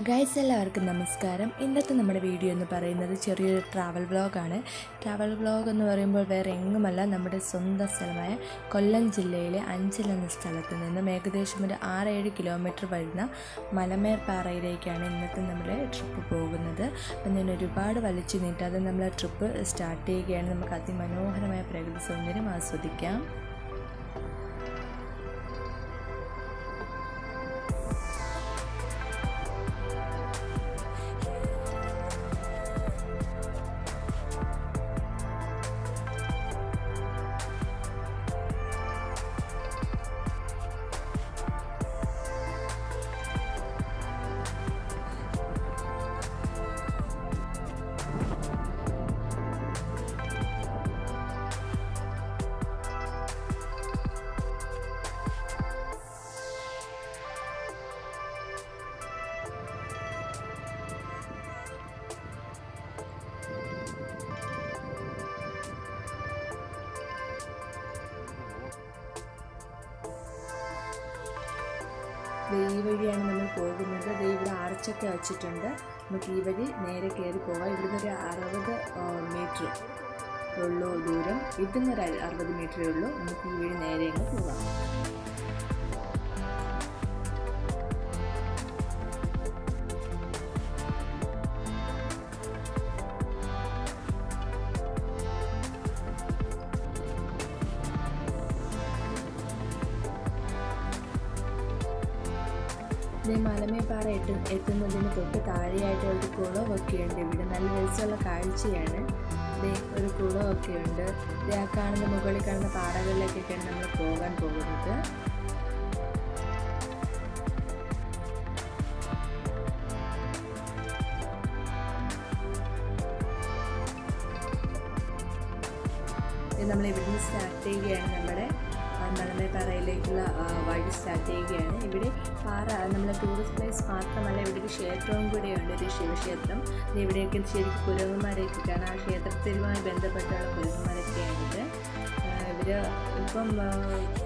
Guys എല്ലാവർക്കും നമസ്കാരം. ഇന്നത്തെ നമ്മുടെ വീഡിയോ എന്ന് പറയുന്നത് ചെറിയൊരു ട്രാവൽ വ്ളോഗാണ് ട്രാവൽ വ്ളോഗ് എന്ന് പറയുമ്പോൾ വേറെ എങ്ങുമല്ല നമ്മുടെ സ്വന്തം സ്ഥലമായ കൊല്ലം ജില്ലയിലെ അഞ്ചൽ എന്ന സ്ഥലത്ത് നിന്നും ഏകദേശം ഒരു ആറേഴ് കിലോമീറ്റർ വരുന്ന മലമേർ പാറയിലേക്കാണ് ഇന്നത്തെ നമ്മുടെ ട്രിപ്പ് പോകുന്നത്. അപ്പം ഞാൻ ഒരുപാട് വലിച്ചു നീട്ടാതെ നമ്മൾ ട്രിപ്പ് സ്റ്റാർട്ട് ചെയ്യുകയാണ്. നമുക്ക് അതിമനോഹരമായ പ്രകൃതി സൗന്ദര്യം ആസ്വദിക്കാം. ഈ വഴിയാണ് നമ്മൾ പോകുന്നത്. ഇവിടെ ആർച്ചൊക്കെ വെച്ചിട്ടുണ്ട്. നമുക്ക് ഈ വഴി നേരെ കയറി പോകാം ഇവിടുന്ന് ഒരു അറുപത് മീറ്റർ ഉള്ളൂ ദൂരം. ഇവിടുന്ന് ഒരു അറുപത് മീറ്ററേ ഉള്ളൂ. നമുക്ക് ഈ വഴി നേരെ അങ്ങ് പോകാം ഇതേ മലമേപ്പാറ എത്തു എത്തുന്നതിന് തൊട്ട് താഴെയായിട്ട് ഒരു കുളമൊക്കെ ഉണ്ട് ഇവിടെ നല്ല രസമുള്ള കാഴ്ചയാണ്. ദേ ഒരു കുളമൊക്കെ ഉണ്ട് ദേ ആ കാണുന്ന മുകളിൽ കാണുന്ന പാറകളിലേക്കൊക്കെയാണ് നമ്മൾ പോകാൻ പോകുന്നത്. നമ്മൾ ഇവിടുന്ന് സ്റ്റാർട്ട് ചെയ്യുകയാണ് നമ്മുടെ മലമേപ്പാറയിലേക്കുള്ള വഴി സ്റ്റാർട്ട് ചെയ്യുകയാണ്. ഇവിടെ പാറ നമ്മളെ ടൂറിസ്റ്റ് പ്ലേസ് മാത്രമല്ല ഇവിടെ ഒരു ക്ഷേത്രവും കൂടെയുണ്ട് ഒരു ശിവക്ഷേത്രം. ഇവിടെയൊക്കെ ശരിക്കും കുരങ്ങന്മാരെയൊക്കെ കാണാം ആ ക്ഷേത്രത്തിലുമായി ബന്ധപ്പെട്ടുള്ള കുരങ്ങന്മാരൊക്കെയാണിത് ഇവർ ഇപ്പം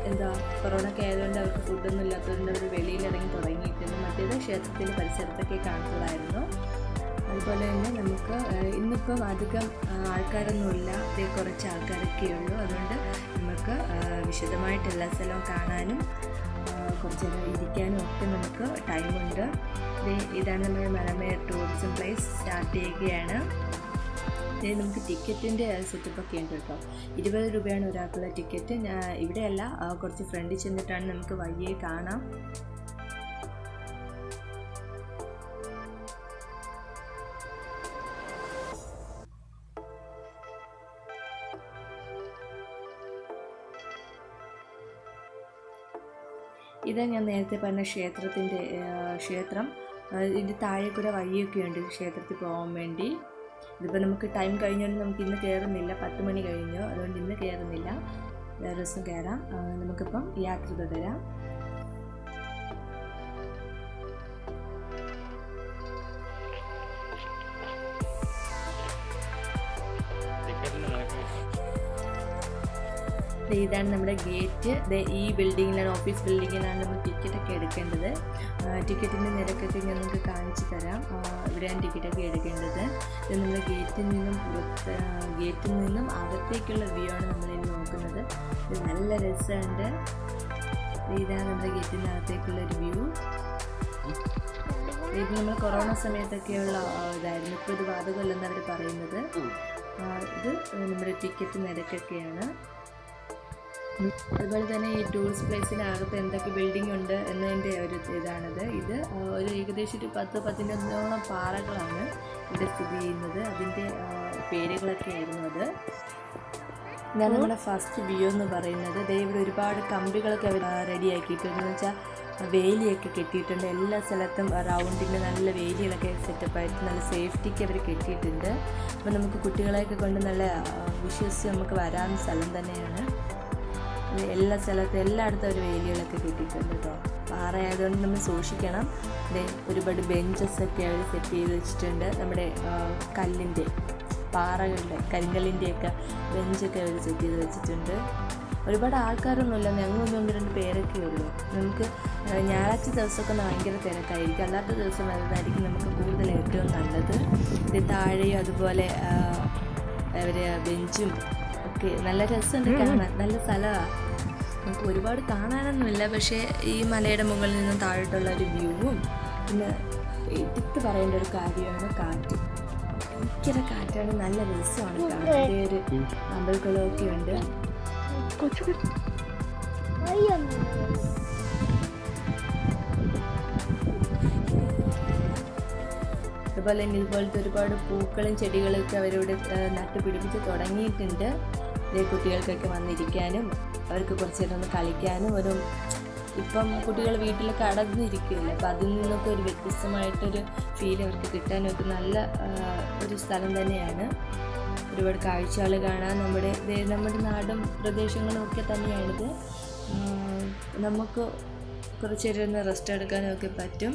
എന്താ കൊറോണ ഒക്കെ ആയതുകൊണ്ട് അവർക്ക് ഫുഡൊന്നും ഇല്ലാത്തതുകൊണ്ട് അവർ വെളിയിലിറങ്ങി തുടങ്ങിയിട്ടുണ്ട്. മറ്റേത് ക്ഷേത്രത്തിന്റെ പരിസരത്തൊക്കെ കാണുന്നതായിരുന്നു. അതുപോലെ തന്നെ നമുക്ക് ഇന്നിപ്പം അധികം ആൾക്കാരൊന്നുമില്ല. കുറച്ച് ആൾക്കാരൊക്കെ ഉള്ളൂ അതുകൊണ്ട് നമുക്ക് വിശദമായിട്ട് എല്ലാ സ്ഥലവും കാണാനും കുറച്ച് ഇരിക്കാനും ഒക്കെ നമുക്ക് ടൈമുണ്ട് ഇതാണ് നമ്മുടെ മലമേർ ടൂറിസം പ്ലേസ് സ്റ്റാർട്ട് ചെയ്യുകയാണ്. ദേ നമുക്ക് ടിക്കറ്റിന്റെ സെറ്റപ്പൊക്കെ ഉണ്ട് കേട്ടോ. ഇരുപത് രൂപയാണ് ഒരാൾക്കുള്ള ടിക്കറ്റ് ഇവിടെയല്ല കുറച്ച് ഫ്രണ്ടിൽ ചെന്നിട്ടാണ് നമുക്ക് വഴിയെ കാണാം. ഇത് ഞാൻ നേരത്തെ പറഞ്ഞ ക്ഷേത്രത്തിന്റെ ക്ഷേത്രം. ഇതിന്റെ താഴെ കൂടെ വഴിയൊക്കെ ഉണ്ട് ക്ഷേത്രത്തിൽ പോകാൻ വേണ്ടി. ഇതിപ്പോൾ നമുക്ക് ടൈം കഴിഞ്ഞുകൊണ്ട് നമുക്ക് ഇന്ന് കയറുന്നില്ല പത്ത് മണി കഴിഞ്ഞു. അതുകൊണ്ട് ഇന്ന് കയറുന്നില്ല വേറെ ദിവസം കയറാം നമുക്കിപ്പം യാത്ര തുടരാം. ഇതാണ് നമ്മുടെ ഗേറ്റ്. ഈ ബിൽഡിങ്ങിലാണ് ഓഫീസ് ബിൽഡിങ്ങിലാണ് നമ്മൾ ടിക്കറ്റൊക്കെ എടുക്കേണ്ടത്. ടിക്കറ്റിന്റെ നിരക്കൊക്കെ ഞാൻ നിങ്ങൾക്ക് കാണിച്ചു തരാം. ഇവിടെയാണ് ടിക്കറ്റൊക്കെ എടുക്കേണ്ടത്. ഇത് നമ്മുടെ ഗേറ്റിൽ നിന്നും പുറത്ത് ഗേറ്റിൽ നിന്നും അകത്തേക്കുള്ള വ്യൂ ആണ് നമ്മൾ ഇനി നോക്കുന്നത്. ഇത് നല്ല രസമുണ്ട്. ഇതാണ് നമ്മുടെ ഗേറ്റിന്റെ അകത്തേക്കുള്ള ഒരു വ്യൂ ഇത് നമ്മൾ കൊറോണ സമയത്തൊക്കെയുള്ള ഇതായിരുന്നു. ഇപ്പോൾ ഇത് ബാധകമല്ലെന്ന് അവർ പറയുന്നത്. ഇത് നമ്മുടെ ടിക്കറ്റ് നിരക്കൊക്കെയാണ്. അതുപോലെ തന്നെ ഈ ടൂറിസ്റ്റ് പ്ലേസിനകത്ത് എന്തൊക്കെ ബിൽഡിംഗ് ഉണ്ട് എന്നതിന്റെ ഒരു ഇതാണിത്. ഇത് ഒരു ഏകദേശം ഒരു പത്ത് പതിനൊന്നോളം പാറകളാണ് ഇവിടെ സ്ഥിതി ചെയ്യുന്നത്. അതിന്റെ പേരുകളൊക്കെ ആയിരുന്നു അത്. ഇതാണ് നമ്മുടെ ഫസ്റ്റ് വ്യൂ എന്ന് പറയുന്നത്. ഇവിടെ ഒരുപാട് കമ്പികളൊക്കെ അവർ റെഡിയാക്കിയിട്ടുണ്ട് എന്ന് വെച്ചാൽ വേലിയൊക്കെ കെട്ടിയിട്ടുണ്ട്. എല്ലാ സ്ഥലത്തും റൗണ്ടിന് നല്ല വേലികളൊക്കെ സെറ്റപ്പായിട്ട് നല്ല സേഫ്റ്റിക്ക് അവർ കെട്ടിയിട്ടുണ്ട്. അപ്പോൾ നമുക്ക് കുട്ടികളെയൊക്കെ കൊണ്ട് നല്ല വിശ്വസിച്ച് നമുക്ക് വരാൻ സ്ഥലം തന്നെയാണ്. എല്ലാ സ്ഥലത്തും എല്ലായിടത്തും ഒരു വേലികളൊക്കെ കിട്ടിയിട്ടുണ്ട് കേട്ടോ പാറയായതുകൊണ്ട് നമ്മൾ സൂക്ഷിക്കണം. ദേ ഒരുപാട് ബെഞ്ചസ് ഒക്കെ അവർ സെറ്റ് ചെയ്ത് വെച്ചിട്ടുണ്ട്. നമ്മുടെ കല്ലിന്റെ പാറകളുടെ കരിങ്കല്ലിന്റെയൊക്കെ ബെഞ്ചൊക്കെ അവർ സെറ്റ് ചെയ്ത് വെച്ചിട്ടുണ്ട്. ഒരുപാട് ആൾക്കാരൊന്നുമില്ല. ഞങ്ങളൊന്നും ഒന്ന് രണ്ട് പേരൊക്കെ ഉള്ളൂ. നമുക്ക് ഞായറാഴ്ച ദിവസമൊക്കെ ഭയങ്കര തിരക്കായിരിക്കും. അല്ലാത്ത ദിവസം വരുന്നതായിരിക്കും നമുക്ക് കൂടുതൽ ഏറ്റവും നല്ലത്. ഇത് താഴെയും അതുപോലെ അവർ ബെഞ്ചും ഒക്കെ നല്ല രസമുണ്ട്. കാണാൻ. നല്ല സ്ഥലമാണ് നമുക്ക് ഒരുപാട് കാണാനൊന്നുമില്ല. പക്ഷേ ഈ മലയുടെ മുകളിൽ നിന്ന് താഴോട്ടുള്ള ഒരു വ്യൂവും പിന്നെ എടുത്ത് പറയേണ്ട ഒരു കാര്യമാണ് കാറ്റ്. ഭയങ്കര കാറ്റാണ്. നല്ല രസമാണ് ഇതേ ഒരു അമ്പൽക്കുളമൊക്കെ ഉണ്ട്. അതുപോലെ തന്നെ ഇതുപോലത്തെ ഒരുപാട് പൂക്കളും ചെടികളൊക്കെ അവരോട് നട്ടുപിടിപ്പിച്ച് തുടങ്ങിയിട്ടുണ്ട്. കുട്ടികൾക്കൊക്കെ വന്നിരിക്കാനും. അവർക്ക് കുറച്ച് നേരം ഒന്ന് കളിക്കാനും ഒരു ഇപ്പം കുട്ടികൾ വീട്ടിലൊക്കെ അടഞ്ഞിരിക്കുകയില്ല അപ്പം അതിൽ നിന്നൊക്കെ ഒരു വ്യത്യസ്തമായിട്ടൊരു ഫീൽ അവർക്ക് കിട്ടാനൊക്കെ നല്ല ഒരു സ്ഥലം തന്നെയാണ്. ഒരുപാട് കാഴ്ചകൾ കാണാൻ നമ്മുടെ നമ്മുടെ നാടും പ്രദേശങ്ങളും ഒക്കെ തന്നെയാണിത്. നമുക്ക് കുറച്ച് നേരം റെസ്റ്റ് എടുക്കാനൊക്കെ പറ്റും.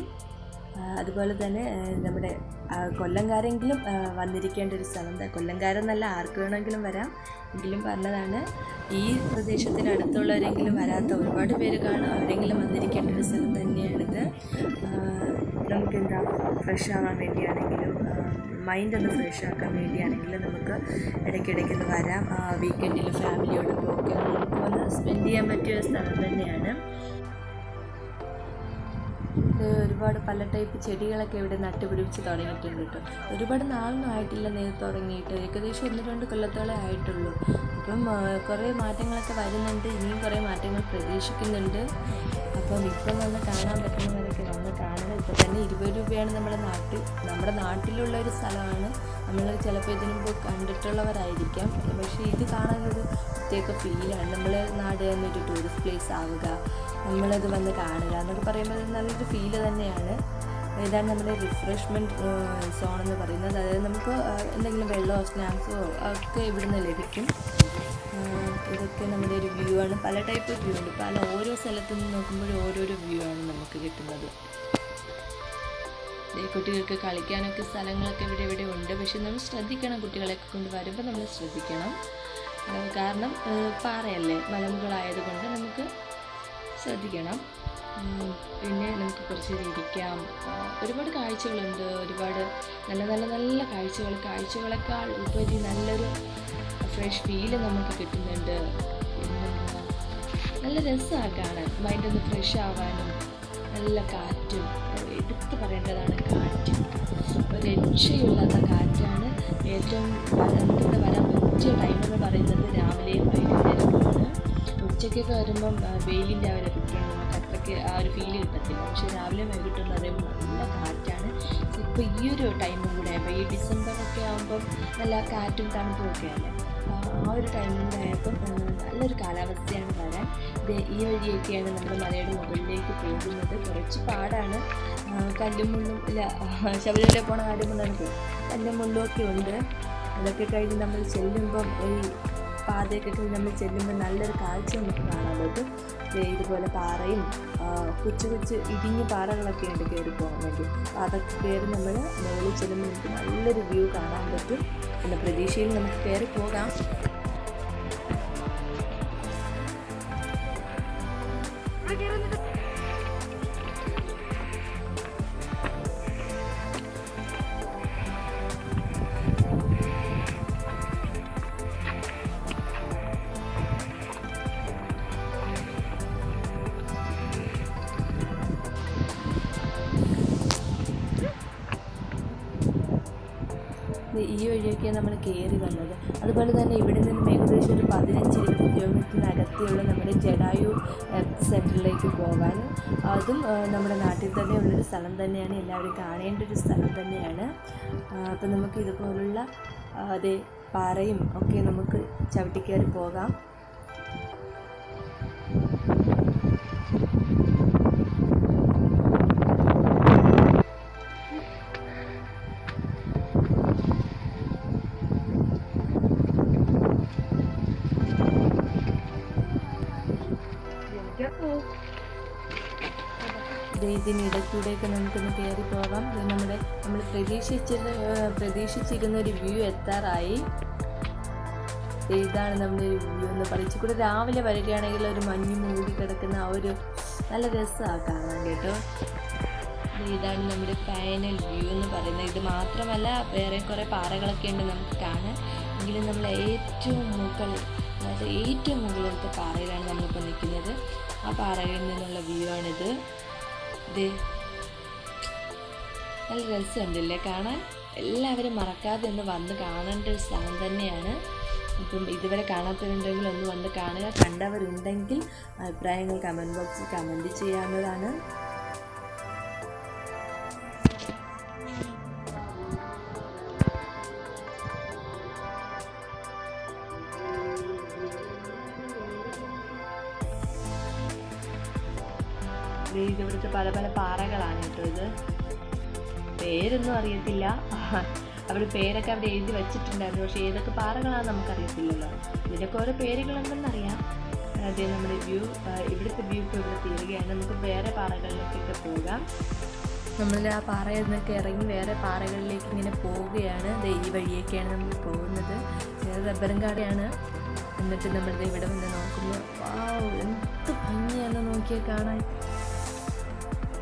അതുപോലെ തന്നെ നമ്മുടെ കൊല്ലംകാരെങ്കിലും വന്നിരിക്കേണ്ട ഒരു സ്ഥലം കൊല്ലംകാരെന്നല്ല ആർക്ക് വേണമെങ്കിലും വരാം. എങ്കിലും പറഞ്ഞതാണ് ഈ പ്രദേശത്തിന് അടുത്തുള്ളവരെങ്കിലും വരാത്ത ഒരുപാട് പേര് കാണും. അവരെങ്കിലും വന്നിരിക്കേണ്ട ഒരു സ്ഥലം തന്നെയാണിത്. നമുക്കെന്താ ഫ്രഷ് ആവാൻ വേണ്ടിയാണെങ്കിലും മൈൻഡ് ഒന്ന് ഫ്രഷ് ആക്കാൻ വേണ്ടിയാണെങ്കിലും നമുക്ക് ഇടയ്ക്കിടയ്ക്ക് ഒന്ന് വരാം. വീക്കെൻഡിൽ ഫാമിലിയോടൊപ്പം ഒക്കെ നമുക്ക് വന്ന് സ്പെൻഡ് ചെയ്യാൻ പറ്റിയ ഒരു സ്ഥലം തന്നെയാണ്. ഒരുപാട് പല ടൈപ്പ് ചെടികളൊക്കെ ഇവിടെ നട്ടുപിടിപ്പിച്ച് തുടങ്ങിയിട്ടുണ്ട് കേട്ടോ. ഒരുപാട് നാളൊന്നും ആയിട്ടില്ല നേരെ തുടങ്ങിയിട്ട്. ഏകദേശം ഒന്ന് രണ്ട് കൊല്ലത്തോളം ആയിട്ടുള്ളൂ. അപ്പം കുറേ മാറ്റങ്ങളൊക്കെ വരുന്നുണ്ട്. ഇനിയും കുറേ മാറ്റങ്ങൾ പ്രതീക്ഷിക്കുന്നുണ്ട്. അപ്പം ഇപ്പം വന്ന് കാണാൻ പറ്റുന്നവരൊക്കെ വന്ന് കാണുന്നത് ഇപ്പം തന്നെ ഇരുപത് രൂപയാണ് നമ്മുടെ നാട്ടിൽ നമ്മുടെ നാട്ടിലുള്ള ഒരു സ്ഥലമാണ്. നമ്മൾ ചിലപ്പോൾ ഇതിനു മുമ്പ് കണ്ടിട്ടുള്ളവരായിരിക്കാം. പക്ഷേ ഇത് കാണാനൊരു പ്രത്യേക ഫീലാണ് നമ്മൾ നാട് തന്നെ ടൂറിസ്റ്റ് പ്ലേസ് ആവുക നമ്മളത് വന്ന് കാണുക എന്നൊക്കെ പറയുമ്പോൾ നല്ലൊരു ഫീൽ തന്നെയാണ്. ഇതാണ് നമ്മുടെ റിഫ്രഷ്മെന്റ് സോൺ എന്ന് പറയുന്നത്. അതായത് നമുക്ക് എന്തെങ്കിലും വെള്ളമോ സ്നാക്സോ ഒക്കെ ഇവിടുന്ന് ലഭിക്കും. ഇതൊക്കെ നമ്മുടെ ഒരു വ്യൂ ആണ്. പല ടൈപ്പ് വ്യൂ ഉണ്ട്. പല ഓരോ സ്ഥലത്തു നിന്ന് നോക്കുമ്പോഴും ഓരോരോ വ്യൂ ആണ് നമുക്ക് കിട്ടുന്നത്. കുട്ടികൾക്ക് കളിക്കാനൊക്കെ സ്ഥലങ്ങളൊക്കെ ഇവിടെ ഇവിടെ ഉണ്ട്. പക്ഷെ നമ്മൾ ശ്രദ്ധിക്കണം കുട്ടികളെയൊക്കെ കൊണ്ട് വരുമ്പോൾ നമ്മൾ ശ്രദ്ധിക്കണം. കാരണം പാറയല്ലേ? മലമുകളായതുകൊണ്ട് നമുക്ക് ശ്രദ്ധിക്കണം. പിന്നെ നമുക്ക് കുറച്ച് ഇരിക്കാം. ഒരുപാട് കാഴ്ചകളുണ്ട്. ഒരുപാട് നല്ല നല്ല നല്ല കാഴ്ചകൾ. കാഴ്ചകളെക്കാൾ ഉപരി നല്ലൊരു ഫ്രഷ് ഫീൽ നമുക്ക് കിട്ടുന്നുണ്ട്. നല്ല രസമാണ് കാണാൻ. മൈൻഡ് ഒന്ന് ഫ്രഷ് ആവാനും നല്ല കാറ്റും എടുത്ത് പറയേണ്ടതാണ്. രക്ഷയില്ലാത്ത കാറ്റാണ് ഏറ്റവും നമുക്കിവിടെ വരാൻ പറ്റിയ ടൈം എന്ന് പറയുന്നത് രാവിലെയും വൈകുന്നേരമാണ് ഉച്ചയ്ക്കൊക്കെ വരുമ്പം വെയിലിന്റെ ആ ഒരു നമുക്ക് അത്രയ്ക്ക് ആ ഒരു ഫീൽ കിട്ടത്തില്ല. പക്ഷെ രാവിലെ വൈകിട്ട് എന്ന് നല്ല കാറ്റാണ്. ഇപ്പോൾ ഈ ഒരു ടൈമും കൂടെ ആയപ്പോൾ ഈ ഡിസംബറൊക്കെ ആകുമ്പം നല്ല കാറ്റും തണുപ്പും ഒക്കെ അല്ലേ? ആ ഒരു ടൈമും കൂടെ ആയപ്പം നല്ലൊരു കാലാവസ്ഥയാണ് വരാൻ. ഈ വഴിയൊക്കെയാണ് നമ്മൾ മലയുടെ മുകളിലേക്ക് പോകുന്നത്. കുറച്ച് പാടാണ്. കല്ലും മുള്ളും ഇല്ല ശബരിമല പോണ കാര്യം കൊണ്ടാണ് കല്ലും മുള്ളും ഒക്കെ ഉണ്ട്. അതൊക്കെ കഴിഞ്ഞ് നമ്മൾ ചെല്ലുമ്പം ഈ പാതയൊക്കെ കഴിഞ്ഞ് നമ്മൾ ചെല്ലുമ്പോൾ നല്ലൊരു കാഴ്ച നമുക്ക് കാണാൻ പറ്റും. ഇതുപോലെ പാറയും കൊച്ചു കൊച്ചു ഇടിഞ്ഞ പാറകളൊക്കെ ഉണ്ട് കയറി പോകാൻ വേണ്ടി. അപ്പോൾ അതൊക്കെ കയറി നമ്മൾ മുകളിൽ ചെല്ലുമ്പോൾ നമുക്ക് നല്ലൊരു വ്യൂ കാണാൻ പറ്റും. എന്ന പ്രതീക്ഷയിൽ നമുക്ക് കയറി പോകാം. ഈ വഴിയൊക്കെയാണ് നമ്മൾ കയറി വന്നത്. അതുപോലെ തന്നെ ഇവിടെ നിന്നും ഏകദേശം ഒരു പതിനഞ്ച് ഇരുപത് കിലോമീറ്ററിനകത്തുള്ള നമ്മുടെ ജഡായു സെന്ററിലേക്ക് പോകാൻ അതും നമ്മുടെ നാട്ടിൽ തന്നെ ഉള്ളൊരു സ്ഥലം തന്നെയാണ്. എല്ലാവരും കാണേണ്ട ഒരു സ്ഥലം തന്നെയാണ്. അപ്പം നമുക്ക് ഇതുപോലുള്ള അതേ പാറയും ഒക്കെ നമുക്ക് ചവിട്ടിക്കയറി പോകാം. ഇതിനിടയ്ക്കൂടെയൊക്കെ നമുക്കൊന്ന് കയറി പോകാം. ഇത് നമ്മുടെ നമ്മൾ പ്രതീക്ഷിച്ചിരുന്ന പ്രതീക്ഷിച്ചിരുന്ന ഒരു വ്യൂ എത്താറായി. ഇതാണ് നമ്മുടെ ഒരു വ്യൂ എന്ന് പറയും. കൂടെ രാവിലെ വരികയാണെങ്കിൽ ഒരു മഞ്ഞ് മൂടി കിടക്കുന്ന ആ ഒരു നല്ല രസമാണ് കാണാൻ കേട്ടോ. ഇതാണ് നമ്മുടെ ഫൈനൽ വ്യൂ എന്ന് പറയുന്നത്. ഇത് മാത്രമല്ല വേറെ കുറേ പാറകളൊക്കെ ഉണ്ട് നമുക്ക് കാണാൻ. എങ്കിലും നമ്മൾ ഏറ്റവും മുകളിൽ അതായത് ഏറ്റവും മുകളിലത്തെ പാറയിലാണ് നമ്മളിപ്പോൾ നിൽക്കുന്നത്. ആ പാറയിൽ നിന്നുള്ള വ്യൂ ആണിത് ഇത് നല്ല രസമുണ്ടല്ലേ കാണാൻ? എല്ലാവരും മറക്കാതെ ഒന്ന് വന്ന് കാണേണ്ട ഒരു സ്ഥലം തന്നെയാണ്. ഇപ്പം ഇതുവരെ കാണാത്തവരുണ്ടെങ്കിൽ ഒന്ന് വന്ന് കാണുക. കണ്ടവരുണ്ടെങ്കിൽ അഭിപ്രായങ്ങൾ കമന്റ് ബോക്സിൽ കമന്റ് ചെയ്യാവുന്നതാണ്. ഇത് ഇവിടുത്തെ പല പല പാറകളാണ് കേട്ടോ ഇത്. പേരൊന്നും അറിയത്തില്ല. അവിടെ പേരൊക്കെ അവിടെ എഴുതി വെച്ചിട്ടുണ്ടായിരുന്നു. പക്ഷേ ഏതൊക്കെ പാറകളാണെന്ന് നമുക്കറിയത്തില്ലല്ലോ. ഇതിനൊക്കെ ഓരോ പേരുകളുണ്ടെന്നറിയാം അതേ നമ്മുടെ വ്യൂ ഇവിടുത്തെ വ്യൂ ഇപ്പോൾ ഇവിടെ തീരുകയാണ്. നമുക്ക് വേറെ പാറകളിലേക്കൊക്കെ പോകാം. നമ്മൾ ആ പാറയിൽ നിന്നൊക്കെ ഇറങ്ങി വേറെ പാറകളിലേക്ക് ഇങ്ങനെ പോവുകയാണ്. ഈ വഴിയൊക്കെയാണ് നമ്മൾ പോകുന്നത്. റബ്ബറും കാടയാണ്. എന്നിട്ട് നമ്മളിത് ഇവിടെ വന്ന് നോക്കുമ്പോൾ എന്ത് ഭംഗിയാണ് നോക്കിയാൽ കാണാൻ.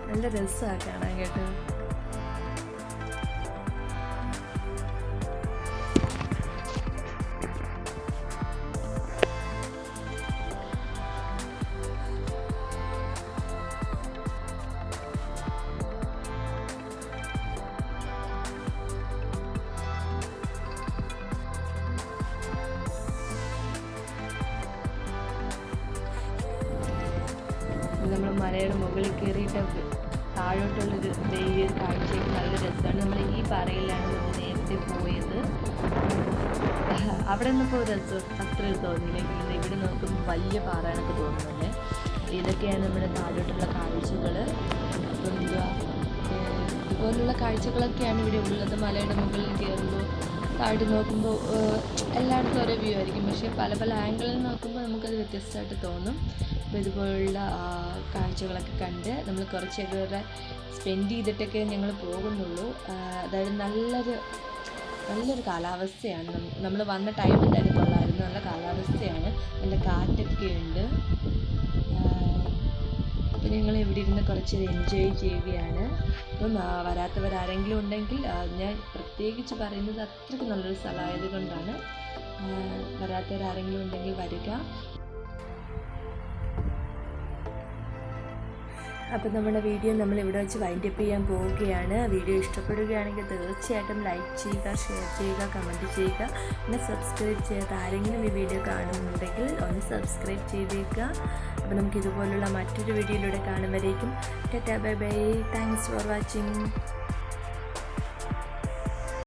നല്ല രസമാണ് കാണാൻ കേട്ടോ മുകളിൽ കയറിയിട്ട് താഴോട്ടുള്ളൊരു വലിയ കാഴ്ചയും ഒരു നല്ല രസമാണ്. നമ്മൾ ഈ പാറയിലാണ് നമ്മൾ നേരത്തെ പോയത്. അവിടെ നിന്നിപ്പോൾ രസം അത്ര തോന്നിയില്ലെങ്കിൽ ഇവിടെ നോക്കുമ്പോൾ വലിയ പാറ എനിക്ക് തോന്നുന്നുണ്ട്. ഇതൊക്കെയാണ് നമ്മുടെ താഴോട്ടുള്ള കാഴ്ചകൾ അപ്പം എന്തുവാ ഏഹ് ഇതുപോലുള്ള കാഴ്ചകളൊക്കെയാണ് ഇവിടെ ഉള്ളത്. മലയുടെ മുകളിൽ കയറുമ്പോൾ താഴോട്ട് നോക്കുമ്പോൾ എല്ലായിടത്തും ഓരോ വ്യൂ ആയിരിക്കും. പക്ഷേ പല പല ആംഗിളിൽ നോക്കുമ്പോൾ നമുക്കത് വ്യത്യസ്തമായിട്ട് തോന്നും. അപ്പോൾ ഇതുപോലുള്ള കാഴ്ചകളൊക്കെ കണ്ട് നമ്മൾ കുറച്ചൊക്കെ സ്പെൻഡ് ചെയ്തിട്ടൊക്കെ ഞങ്ങൾ പോകുന്നുള്ളൂ. അതായത് നല്ലൊരു നല്ലൊരു കാലാവസ്ഥയാണ്. നമ്മൾ വന്ന ടൈമിൽ എന്തായാലും കൊള്ളായിരുന്നു. നല്ല കാലാവസ്ഥയാണ്. നല്ല കാറ്റൊക്കെ ഉണ്ട്. അപ്പോൾ ഞങ്ങൾ ഇവിടെ ഇരുന്ന് കുറച്ച് എൻജോയ് ചെയ്യുകയാണ്. അപ്പം വരാത്തവരാരെങ്കിലും ഉണ്ടെങ്കിൽ ഞാൻ പ്രത്യേകിച്ച് പറയുന്നത് അത്രയ്ക്ക് നല്ലൊരു സ്ഥലമായത് കൊണ്ടാണ് വരാത്തവരാരെങ്കിലും ഉണ്ടെങ്കിൽ വരിക. അപ്പോൾ നമ്മുടെ വീഡിയോ നമ്മൾ ഇവിടെ വെച്ച് വൈൻഡപ്പ് ചെയ്യാൻ പോവുകയാണ്. വീഡിയോ ഇഷ്ടപ്പെടുകയാണെങ്കിൽ തീർച്ചയായിട്ടും ലൈക്ക് ചെയ്യുക ഷെയർ ചെയ്യുക കമന്റ് ചെയ്യുക. പിന്നെ സബ്സ്ക്രൈബ് ചെയ്യാത്ത ആരെങ്കിലും ഈ വീഡിയോ കാണുന്നുണ്ടെങ്കിൽ ഒന്ന് സബ്സ്ക്രൈബ് ചെയ്തേക്കുക. അപ്പോൾ നമുക്ക് ഇതുപോലുള്ള മറ്റൊരു വീഡിയോയിലൂടെ കാണുമ്പോഴേക്കും tata bye bye thanks for watching